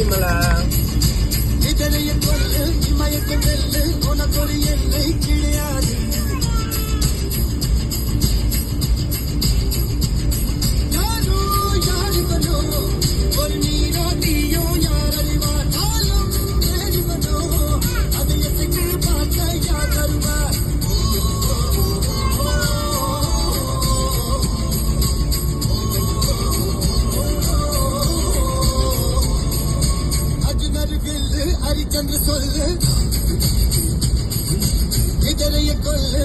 Himalaya. அர்ஜுனர் ஹரிச்சந்திர சொல்லு. இதரைய கொள்ளு